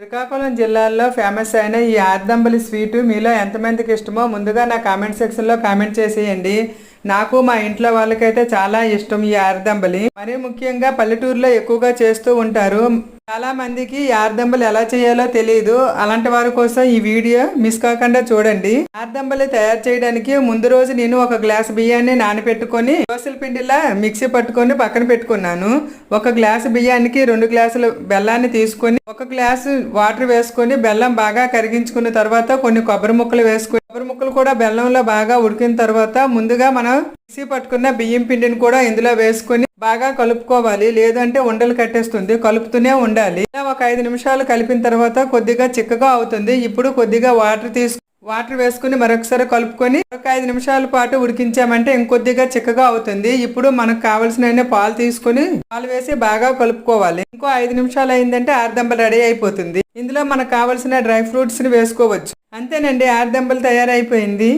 శ్రీకాకుళం జిల్లాలో ఫేమస్ అయిన ఈ ఆర్దంబలి స్వీటు మీలో ఎంతమందికి ఇష్టమో ముందుగా నా కామెంట్ సెక్షన్లో కామెంట్ చేసేయండి. నాకు మా ఇంట్లో వాళ్ళకైతే చాలా ఇష్టం ఈ ఆర్దంబలి మరీ ముఖ్యంగా పల్లెటూరులో ఎక్కువగా చేస్తూ ఉంటారు. చాలా మందికి ఆర్దంబలు ఎలా చేయాలో తెలియదు అలాంటి వారి కోసం ఈ వీడియో మిస్ కాకుండా చూడండి. ఆర్దంబలు తయారు చేయడానికి ముందు రోజు నేను ఒక గ్లాస్ బియ్యాన్ని నానబెట్టుకొని దోశల పిండిలా మిక్సీ పట్టుకొని పక్కన పెట్టుకున్నాను. ఒక గ్లాసు బియ్యానికి రెండు గ్లాసులు బెల్లాన్ని తీసుకొని ఒక గ్లాసు వాటర్ వేసుకొని బెల్లం బాగా కరిగించుకున్న తర్వాత కొన్ని కొబ్బరి ముక్కలు వేసుకొని కొబ్బరి ముక్కలు కూడా బెల్లంలో బాగా ఉడికిన తర్వాత ముందుగా మనం మిక్సీ పట్టుకున్న బియ్యం పిండిని కూడా ఇందులో వేసుకొని బాగా కలుపుకోవాలి. లేదంటే ఉండలు కట్టేస్తుంది. కలుపుతూనే ఉండాలి. ఇలా ఒక ఐదు నిమిషాలు కలిపిన తర్వాత కొద్దిగా చిక్కగా అవుతుంది. ఇప్పుడు కొద్దిగా వాటర్ తీసుకు వాటర్ వేసుకుని మరొకసారి కలుపుకొని ఒక ఐదు నిమిషాల పాటు ఉడికించామంటే ఇంకొద్దిగా చిక్కగా అవుతుంది. ఇప్పుడు మనకు కావలసిన పాలు తీసుకొని పాలు వేసి బాగా కలుపుకోవాలి. ఇంకో ఐదు నిమిషాలు అయిందంటే ఆర్దంబలు రెడీ అయిపోతుంది. ఇందులో మనకు కావలసిన డ్రై ఫ్రూట్స్ని వేసుకోవచ్చు. అంతేనండి ఆర్దంబలు తయారైపోయింది.